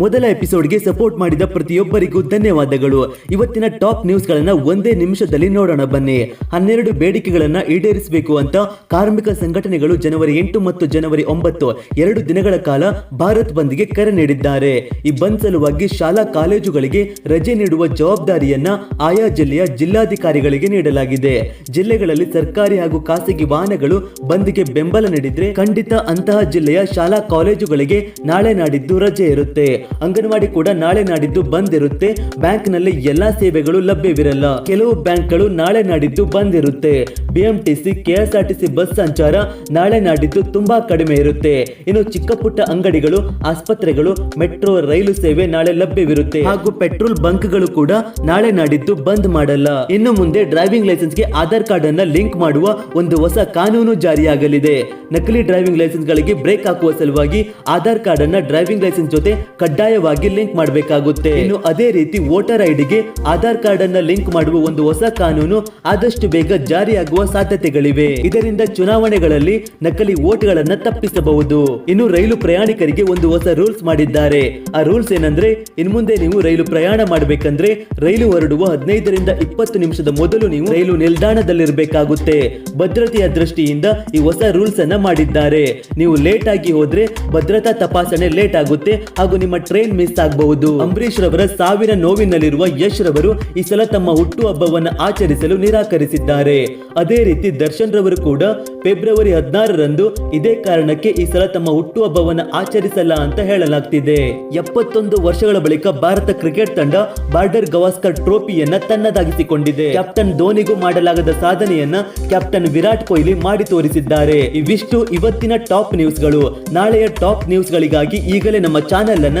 ಮೊದಲ ಎಪಿಸೋಡ್ಗೆ ಸಪೋರ್ಟ್ ಮಾಡಿದ ಪ್ರತಿಯೊಬ್ಬರಿಗೂ ಧನ್ಯವಾದಗಳು. ಇವತ್ತಿನ ಟಾಪ್ ನ್ಯೂಸ್ಗಳನ್ನ ಒಂದೇ ನಿಮಿಷದಲ್ಲಿ ನೋಡೋಣ ಬನ್ನಿ. ಹನ್ನೆರಡು ಬೇಡಿಕೆಗಳನ್ನ ಈಡೇರಿಸಬೇಕು ಅಂತ ಕಾರ್ಮಿಕ ಸಂಘಟನೆಗಳು ಜನವರಿ ಎಂಟು ಮತ್ತು ಜನವರಿ ಒಂಬತ್ತು, ಎರಡು ದಿನಗಳ ಕಾಲ ಭಾರತ್ ಬಂದ್ಗೆ ಕರೆ ನೀಡಿದ್ದಾರೆ. ಈ ಬಂದ್ ಸಲುವಾಗಿ ಶಾಲಾ ಕಾಲೇಜುಗಳಿಗೆ ರಜೆ ನೀಡುವ ಜವಾಬ್ದಾರಿಯನ್ನ ಆಯಾ ಜಿಲ್ಲೆಯ ಜಿಲ್ಲಾಧಿಕಾರಿಗಳಿಗೆ ನೀಡಲಾಗಿದೆ. ಜಿಲ್ಲೆಗಳಲ್ಲಿ ಸರ್ಕಾರಿ ಹಾಗೂ ಖಾಸಗಿ ವಾಹನಗಳು ಬಂದ್ಗೆ ಬೆಂಬಲ ನೀಡಿದ್ರೆ ಖಂಡಿತ ಅಂತಹ ಜಿಲ್ಲೆಯ ಶಾಲಾ ಕಾಲೇಜುಗಳಿಗೆ ನಾಳೆ ನಾಡಿದ್ದು ರಜೆ ಇರುತ್ತೆ. ಅಂಗನವಾಡಿ ಕೂಡ ನಾಳೆ ನಾಡಿದ್ದು ಬಂದ್ ಇರುತ್ತೆ. ಬ್ಯಾಂಕ್ನಲ್ಲಿ ಎಲ್ಲಾ ಸೇವೆಗಳು ಲಭ್ಯವಿರಲ್ಲ. ಕೆಲವು ಬ್ಯಾಂಕ್ಗಳು ನಾಳೆ ನಾಡಿದ್ದು ಬಂದ್ ಇರುತ್ತೆ. ಬಿಎಂಟಿಸಿ, ಕೆಎಸ್ಆರ್ಟಿಸಿ ಬಸ್ ಸಂಚಾರ ನಾಳೆ ನಾಡಿದ್ದು ತುಂಬಾ ಕಡಿಮೆ ಇರುತ್ತೆ. ಇನ್ನು ಚಿಕ್ಕ ಪುಟ್ಟ ಅಂಗಡಿಗಳು, ಆಸ್ಪತ್ರೆಗಳು, ಮೆಟ್ರೋ, ರೈಲು ಸೇವೆ ನಾಳೆ ಲಭ್ಯವಿರುತ್ತೆ. ಹಾಗೂ ಪೆಟ್ರೋಲ್ ಬಂಕ್ಗಳು ಕೂಡ ನಾಳೆ ನಾಡಿದ್ದು ಬಂದ್ ಮಾಡಲ್ಲ. ಇನ್ನು ಮುಂದೆ ಡ್ರೈವಿಂಗ್ ಲೈಸೆನ್ಸ್ಗೆ ಆಧಾರ್ ಕಾರ್ಡ್ ಅನ್ನ ಲಿಂಕ್ ಮಾಡುವ ಒಂದು ಹೊಸ ಕಾನೂನು ಜಾರಿಯಾಗಲಿದೆ. ನಕಲಿ ಡ್ರೈವಿಂಗ್ ಲೈಸೆನ್ಸ್ ಗಳಿಗೆ ಬ್ರೇಕ್ ಹಾಕುವ ಸಲುವಾಗಿ ಆಧಾರ್ ಕಾರ್ಡ್ ಅನ್ನ ಡ್ರೈವಿಂಗ್ ಲೈಸೆನ್ಸ್ ಜೊತೆ ಕಡ್ಡಾಯವಾಗಿ ಲಿಂಕ್ ಮಾಡಬೇಕಾಗುತ್ತೆ. ಇನ್ನು ಅದೇ ರೀತಿ ವೋಟರ್ ಐಡಿಗೆ ಆಧಾರ್ ಕಾರ್ಡ್ ಅನ್ನ ಲಿಂಕ್ ಮಾಡುವ ಒಂದು ಹೊಸ ಕಾನೂನು ಆದಷ್ಟು ಬೇಗ ಜಾರಿಯಾಗುವ ಸಾಧ್ಯತೆಗಳಿವೆ. ಇದರಿಂದ ಚುನಾವಣೆಗಳಲ್ಲಿ ನಕಲಿ ವೋಟ್ಗಳನ್ನ ತಪ್ಪಿಸಬಹುದು. ಇನ್ನು ರೈಲು ಪ್ರಯಾಣಿಕರಿಗೆ ಒಂದು ಹೊಸ ರೂಲ್ಸ್ ಮಾಡಿದ್ದಾರೆ. ಆ ರೂಲ್ಸ್ ಏನಂದ್ರೆ, ಇನ್ ಮುಂದೆ ನೀವು ರೈಲು ಪ್ರಯಾಣ ಮಾಡಬೇಕಂದ್ರೆ ರೈಲು ಹೊರಡುವ ಹದಿನೈದರಿಂದ ಇಪ್ಪತ್ತು ನಿಮಿಷದ ಮೊದಲು ನೀವು ರೈಲು ನಿಲ್ದಾಣದಲ್ಲಿರಬೇಕಾಗುತ್ತೆ. ಭದ್ರತೆಯ ದೃಷ್ಟಿಯಿಂದ ಈ ಹೊಸ ರೂಲ್ಸ್ ಅನ್ನ ಮಾಡಿದ್ದಾರೆ. ನೀವು ಲೇಟ್ ಆಗಿ ಹೋದ್ರೆ ಭದ್ರತಾ ತಪಾಸಣೆ ಲೇಟ್ ಆಗುತ್ತೆ ಹಾಗೂ ನಿಮ್ಮ ಟ್ರೈನ್ ಮಿಸ್ ಆಗಬಹುದು. ಅಂಬರೀಶ್ ರವರ ಸಾವಿರ ನೋವಿನಲ್ಲಿರುವ ಯಶ್ ರವರು ಈ ಸಲ ತಮ್ಮ ಹುಟ್ಟುಹಬ್ಬವನ್ನು ಆಚರಿಸಲು ನಿರಾಕರಿಸಿದ್ದಾರೆ. ಅದೇ ರೀತಿ ದರ್ಶನ್ ರವರು ಕೂಡ ಫೆಬ್ರವರಿ ಹದಿನಾರರಂದು ಇದೇ ಕಾರಣಕ್ಕೆ ಈ ಸಲ ತಮ್ಮ ಹುಟ್ಟುಹಬ್ಬವನ್ನು ಆಚರಿಸಲ್ಲ ಅಂತ ಹೇಳಲಾಗ್ತಿದೆ. ಎಪ್ಪತ್ತೊಂದು ವರ್ಷಗಳ ಬಳಿಕ ಭಾರತ ಕ್ರಿಕೆಟ್ ತಂಡ ಬಾರ್ಡರ್ ಗವಾಸ್ಕರ್ ಟ್ರೋಫಿಯನ್ನ ತನ್ನದಾಗಿಸಿಕೊಂಡಿದೆ. ಕ್ಯಾಪ್ಟನ್ ಧೋನಿಗೂ ಮಾಡಲಾಗದ ಸಾಧನೆಯನ್ನ ಕ್ಯಾಪ್ಟನ್ ವಿರಾಟ್ ಕೊಹ್ಲಿ ಮಾಡಿ ತೋರಿಸಿದ್ದಾರೆ. ಇವಿಷ್ಟು ಇವತ್ತಿನ ಟಾಪ್ ನ್ಯೂಸ್ಗಳು. ನಾಳೆಯ ಟಾಪ್ ನ್ಯೂಸ್ಗಳಿಗಾಗಿ ಈಗಲೇ ನಮ್ಮ ಚಾನೆಲ್ ಅನ್ನ